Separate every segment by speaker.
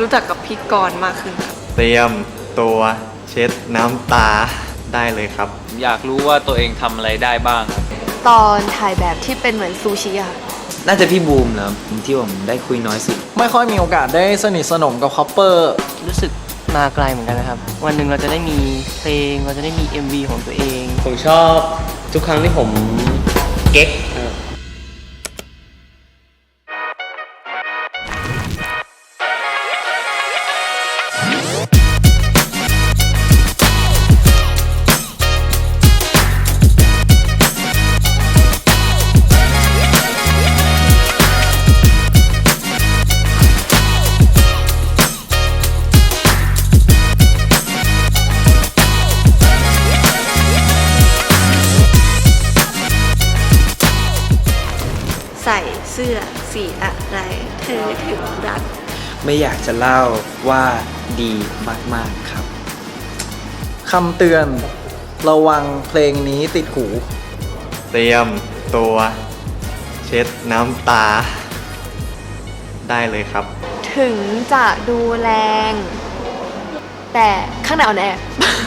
Speaker 1: รู้จักกับพี่กรณ์มากขึ้นครับ
Speaker 2: เตรียมตัวเช็ดน้ำตาได้เลยครับ
Speaker 3: อยากรู้ว่าตัวเองทำอะไรได้บ้างครับ
Speaker 4: ตอนถ่ายแบบที่เป็นเหมือนซูชิอะค่ะ
Speaker 5: น่าจะพี่บูมนะครับที่ผมได้คุยน้อยสุด
Speaker 6: ไม่ค่อยมีโอกาสได้สนิทสนมกับคอปเปอร์
Speaker 7: รู้สึกมาไกลเหมือนกันนะครับ วันหนึ่งเราจะได้มีเพลง เราจะได้มี MV ของตัวเอง
Speaker 8: ผมชอบทุกครั้งที่ผมเก๊ก
Speaker 1: ใส่เสื้อสีอะไร เธอถึงรัก
Speaker 5: ไม่อยากจะเล่าว่าดีมาก ๆ ครับ
Speaker 6: คำเตือน ระวังเพลงนี้ติดหู
Speaker 2: เตรียมตัว เช็ดน้ำตา ได้เลยครับ
Speaker 4: ถึงจะดูแรง แต่ข้างในอ่อนแอ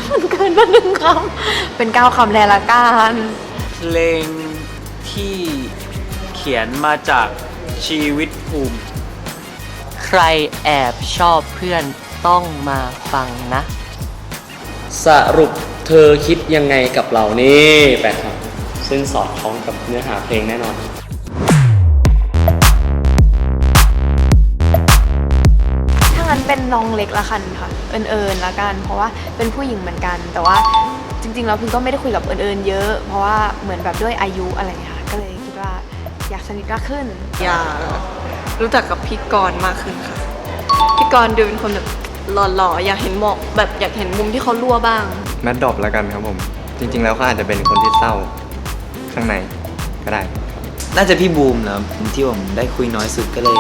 Speaker 4: มันเกินมาหนึ่งคำเป็นเก้าคำแลละกัน
Speaker 3: เพลงที่เขียนมาจากชีวิตภูมิ
Speaker 7: ใครแอบชอบเพื่อนต้องมาฟังนะ
Speaker 8: สรุปเธอคิดยังไงกับเรานี่แปลครับซึ่งสอดคล้องกับเนื้อหาเพลงแน่นอน
Speaker 4: ถ้างั้นเป็นน้องเล็กละกันค่ะ เอิญเอิญละกัน เพราะว่าเป็นผู้หญิงเหมือนกัน แต่ว่าจริงๆแล้วพิมก็ไม่ได้คุยกับเอิญเอิญเยอะ เพราะว่าเหมือนแบบด้วยอายุอะไรอย่างเงี้ยค่ะก็เลยคิดว่า อยากสนิทมากขึ้น
Speaker 1: อยากรู้จักกับพี่กรณ์มากขึ้นค่ะ พี่กรณ์ดูเป็นคนแบบหล่อๆ อยากเห็นหมอกแบบอยากเห็นมุมที่เขารั่วบ้าง
Speaker 2: แมดดรอปแล้วกันครับผม จริง ๆ แล้วเขาอาจจะเป็นคนที่เศร้าข้างในก็ได้
Speaker 5: น่าจะพี่บูมนะครับที่ผมได้คุยน้อยสุดก็เลย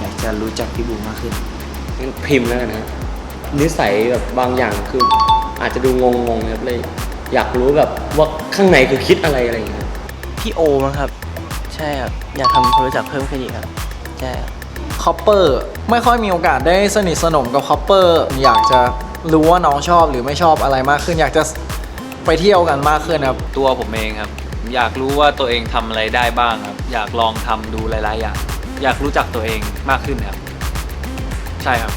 Speaker 5: อยากจะรู้จักพี่บูมมากขึ้น
Speaker 8: งั้นพิมพ์แล้วกันนะนิสัยแบบบางอย่างคืออาจจะดูงงๆนะครับเลย อยากรู้แบบว่าข้างในคือคิดอะไรอะไรอย่างเงี้ย
Speaker 7: พี่โอมั้งครับใช่ครับอยากทำความรู้จักเพิ่มขึ้นอีกครับใช่ครับ
Speaker 6: คอปเปอร์ไม่ค่อยมีโอกาสได้สนิทสนมกับคอปเปอร์อยากจะรู้ว่าน้องชอบหรือไม่ชอบอะไรมากขึ้น อยากจะไปเที่ยวกันมากขึ้นครับ
Speaker 3: ตัวผมเองครับ อยากรู้ว่าตัวเองทำอะไรได้บ้างครับ อยากลองทำดูหลายๆอย่างอยากรู้จักตัวเองมากขึ้นครับ ใช่ครับ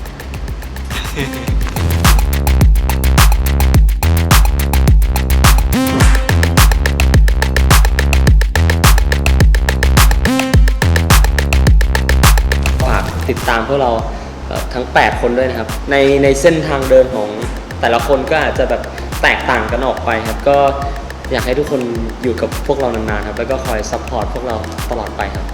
Speaker 8: ติดตามพวกเราทั้ง 8 คนด้วยนะครับ ในในเส้นทางเดินของแต่ละคนก็อาจจะแบบแตกต่างกันออกไปครับ ก็อยากให้ทุกคนอยู่กับพวกเรานานๆครับ แล้วก็คอยซัพพอร์ตพวกเราตลอดไปครับ